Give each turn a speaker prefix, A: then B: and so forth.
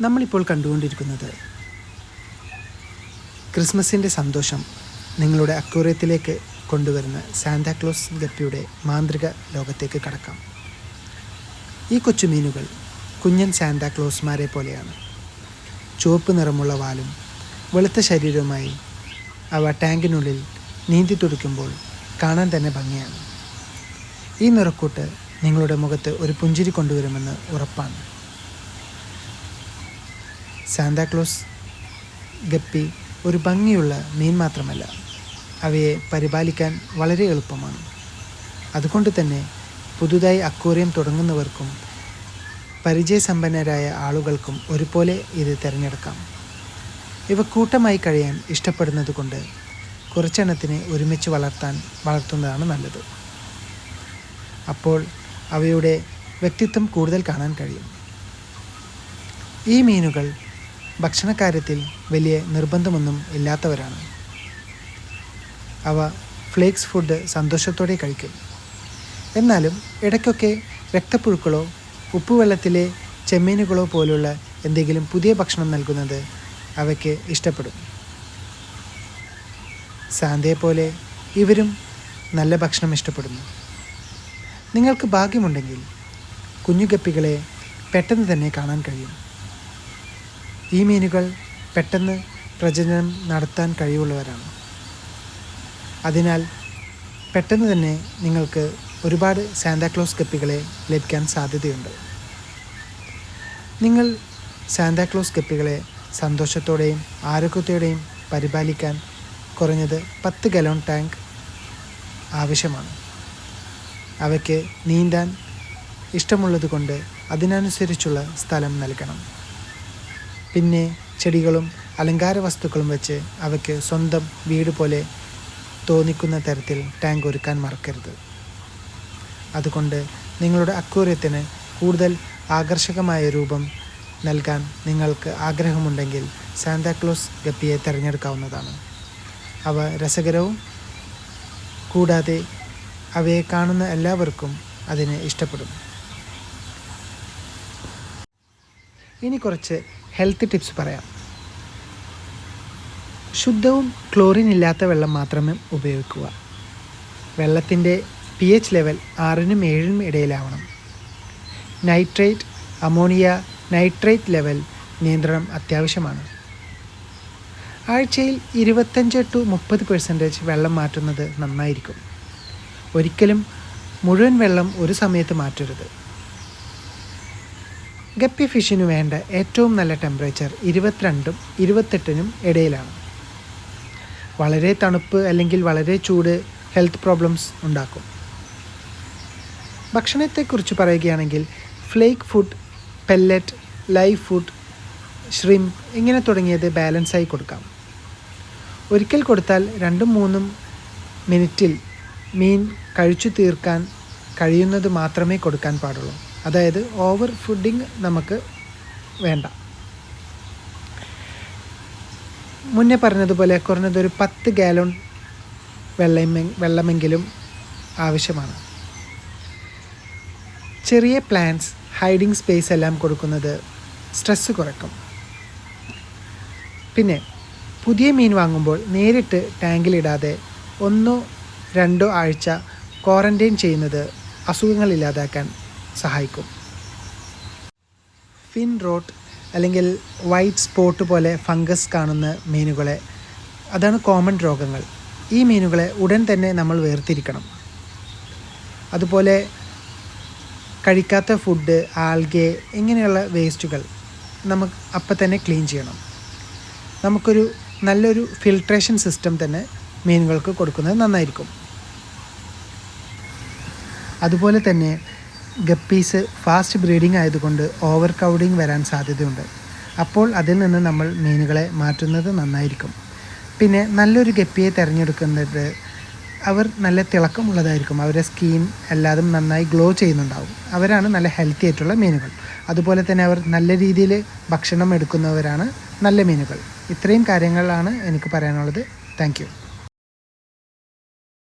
A: നമ്മളിപ്പോൾ കണ്ടുകൊണ്ടിരിക്കുന്നത് ക്രിസ്മസിന്റെ സന്തോഷം നിങ്ങളുടെ അക്വറിയത്തിലേക്ക് കൊണ്ടുവരുന്ന സാന്താക്ലോസ് ഗപ്പിയുടെ മാന്ത്രിക ലോകത്തേക്ക് കടക്കാം. ഈ കൊച്ചുമീനുകൾ കുഞ്ഞൻ സാന്താക്ലോസ്മാരെ പോലെയാണ്. ചുവപ്പ് നിറമുള്ള വാലും വെളുത്ത ശരീരവുമായി അവ ടാങ്കിനുള്ളിൽ നീന്തി തുടിക്കുമ്പോൾ കാണാൻ തന്നെ ഭംഗിയാണ്. ഈ നിറക്കൂട്ട് നിങ്ങളുടെ മുഖത്ത് ഒരു പുഞ്ചിരി കൊണ്ടുവരുമെന്ന് ഉറപ്പാണ്. സാന്താക്ലോസ് ഗപ്പി ഒരു ഭംഗിയുള്ള മീൻ മാത്രമല്ല അവയെ പരിപാലിക്കാൻ വളരെ എളുപ്പമാണ്. അതുകൊണ്ട് തന്നെ പുതുതായി അക്വേറിയം തുടങ്ങുന്നവർക്കും പരിചയസമ്പന്നരായ ആളുകൾക്കും ഒരുപോലെ ഇത് തിരഞ്ഞെടുക്കാം. ഇവ കൂട്ടമായി കഴിയാൻ ഇഷ്ടപ്പെടുന്നത് കൊണ്ട് കുറച്ചെണ്ണത്തിനെ ഒരുമിച്ച് വളർത്താൻ വളർത്തുന്നതാണ് നല്ലത്. അപ്പോൾ അവയുടെ വ്യക്തിത്വം കൂടുതൽ കാണാൻ കഴിയും. ഈ മീനുകൾ ഭക്ഷണക്കാര്യത്തിൽ വലിയ നിർബന്ധമൊന്നും ഇല്ലാത്തവരാണ്. അവ ഫ്ലേക്സ് ഫുഡ് സന്തോഷത്തോടെ കഴിക്കും. എന്നാലും ഇടയ്ക്കൊക്കെ രക്തപ്പുഴുക്കളോ ഉപ്പുവെള്ളത്തിലെ ചെമ്മീനുകളോ പോലുള്ള എന്തെങ്കിലും പുതിയ ഭക്ഷണം നൽകുന്നത് അവയ്ക്ക് ഇഷ്ടപ്പെടും. സാന്തയെ പോലെ ഇവരും നല്ല ഭക്ഷണം ഇഷ്ടപ്പെടുന്നു. നിങ്ങൾക്ക് ഭാഗ്യമുണ്ടെങ്കിൽ കുഞ്ഞുഗപ്പികളെ പെട്ടെന്ന് തന്നെ കാണാൻ കഴിയും. ഈ മീനുകൾ പെട്ടെന്ന് പ്രജനനം നടത്താൻ കഴിവുള്ളവരാണ്. അതിനാൽ പെട്ടെന്ന് തന്നെ നിങ്ങൾക്ക് ഒരുപാട് സാന്താക്ലോസ് ഗപ്പികളെ ലഭിക്കാൻ സാധ്യതയുണ്ട്. നിങ്ങൾ സാന്താക്ലോസ് ഗപ്പികളെ സന്തോഷത്തോടെയും ആരോഗ്യത്തോടെയും പരിപാലിക്കാൻ കുറഞ്ഞത് പത്ത് ഗലോൺ ടാങ്ക് ആവശ്യമാണ്. അവയ്ക്ക് നീന്താൻ ഇഷ്ടമുള്ളതുകൊണ്ട് അതിനനുസരിച്ചുള്ള സ്ഥലം നൽകണം. പിന്നെ ചെടികളും അലങ്കാര വസ്തുക്കളും വെച്ച് അവയ്ക്ക് സ്വന്തം വീട് പോലെ തോന്നിക്കുന്ന തരത്തിൽ ടാങ്ക് ഒരുക്കാൻ മറക്കരുത്. അതുകൊണ്ട് നിങ്ങളുടെ അക്വേറിയത്തിന് കൂടുതൽ ആകർഷകമായ രൂപം നൽകാൻ നിങ്ങൾക്ക് ആഗ്രഹമുണ്ടെങ്കിൽ സാന്താക്ലോസ് ഗപ്പിയെ തിരഞ്ഞെടുക്കാവുന്നതാണ്. അവ രസകരവും കൂടാതെ അവയെ കാണുന്ന എല്ലാവർക്കും അതിനെ ഇഷ്ടപ്പെടും. ഇനി കുറച്ച് ഹെൽത്ത് ടിപ്സ് പറയാം. ശുദ്ധവും ക്ലോറിൻ ഇല്ലാത്ത വെള്ളം മാത്രമേ ഉപയോഗിക്കുക. വെള്ളത്തിന്റെ പി എച്ച് ലെവൽ ആറിനും ഏഴിനും ഇടയിലാവണം. നൈട്രേറ്റ് അമോണിയ നൈട്രേറ്റ് ലെവൽ നിയന്ത്രണം അത്യാവശ്യമാണ്. ആഴ്ചയിൽ ഇരുപത്തഞ്ച് ടു മുപ്പത് പെർസെന്റേജ് വെള്ളം മാറ്റുന്നത് നന്നായിരിക്കും. ഒരിക്കലും മുഴുവൻ വെള്ളം ഒരു സമയത്ത് മാറ്റരുത്. ഗപ്പി ഫിഷിന് വേണ്ട ഏറ്റവും നല്ല ടെമ്പറേച്ചർ ഇരുപത്തിരണ്ടും ഇരുപത്തെട്ടിനും ഇടയിലാണ്. വളരെ തണുപ്പ് അല്ലെങ്കിൽ വളരെ ചൂട് ഹെൽത്ത് പ്രോബ്ലംസ് ഉണ്ടാക്കും. ഭക്ഷണത്തെക്കുറിച്ച് പറയുകയാണെങ്കിൽ flake food pellet live food shrimp ഇങ്ങനെ തുടങ്ങിയത് ബാലൻസായി കൊടുക്കാം. ഒരിക്കൽ കൊടുത്താൽ രണ്ടും മൂന്നും മിനിറ്റിൽ മീൻ കഴിച്ചു തീർക്കാൻ കഴിയുന്നത് മാത്രമേ കൊടുക്കാൻ പാടുള്ളൂ. അതായത് ഓവർ ഫുഡിങ് നമുക്ക് വേണ്ട. മുന്നേ പറഞ്ഞതുപോലെ കുറഞ്ഞതൊരു പത്ത് ഗാലൺ വെള്ളം വെള്ളമെങ്കിലും ആവശ്യമാണ്. ചെറിയ പ്ലാന്റ്സ് ഹൈഡിങ് സ്പേസ് എല്ലാം കൊടുക്കുന്നത് സ്ട്രെസ്സ് കുറയ്ക്കും. പിന്നെ പുതിയ മീൻ വാങ്ങുമ്പോൾ നേരിട്ട് ടാങ്കിലിടാതെ ഒന്നോ രണ്ടോ ആഴ്ച ക്വാറന്റൈൻ ചെയ്യുന്നത് അസുഖങ്ങൾ ഇല്ലാതാക്കാൻ സഹായിക്കും. ഫിൻ റോട്ട് അല്ലെങ്കിൽ വൈറ്റ് സ്പോട്ട് പോലെ ഫംഗസ് കാണുന്ന മീനുകളെ അതാണ് കോമൺ രോഗങ്ങൾ. ഈ മീനുകളെ ഉടൻ തന്നെ നമ്മൾ വേർതിരിക്കണം. അതുപോലെ കഴിക്കാത്ത ഫുഡ് ആൽഗെ ഇങ്ങനെയുള്ള വേസ്റ്റുകൾ നമുക്ക് അപ്പം തന്നെ ക്ലീൻ ചെയ്യണം. നമുക്കൊരു നല്ലൊരു ഫിൽട്രേഷൻ സിസ്റ്റം തന്നെ മീനുകൾക്ക് കൊടുക്കുന്നത് നന്നായിരിക്കും. അതുപോലെ തന്നെ ഗപ്പീസ് ഫാസ്റ്റ് ബ്രീഡിംഗ് ആയതുകൊണ്ട് ഓവർ ക്രൗഡിങ് വരാൻ സാധ്യതയുണ്ട്. അപ്പോൾ അതിൽ നിന്ന് നമ്മൾ മീനുകളെ മാറ്റുന്നത് നന്നായിരിക്കും. പിന്നെ നല്ലൊരു ഗപ്പിയെ തിരഞ്ഞെടുക്കുന്നത് അവർ നല്ല തിളക്കമുള്ളതായിരിക്കും. അവരുടെ സ്കിൻ എല്ലാതും നന്നായി ഗ്ലോ ചെയ്യുന്നുണ്ടാവും. അവരാണ് നല്ല ഹെൽത്തി ആയിട്ടുള്ള മീനുകൾ. അതുപോലെ തന്നെ അവർ നല്ല രീതിയിൽ ഭക്ഷണം എടുക്കുന്നവരാണ് നല്ല മീനുകൾ. ഇത്രയും കാര്യങ്ങളാണ് എനിക്ക് പറയാനുള്ളത്. താങ്ക്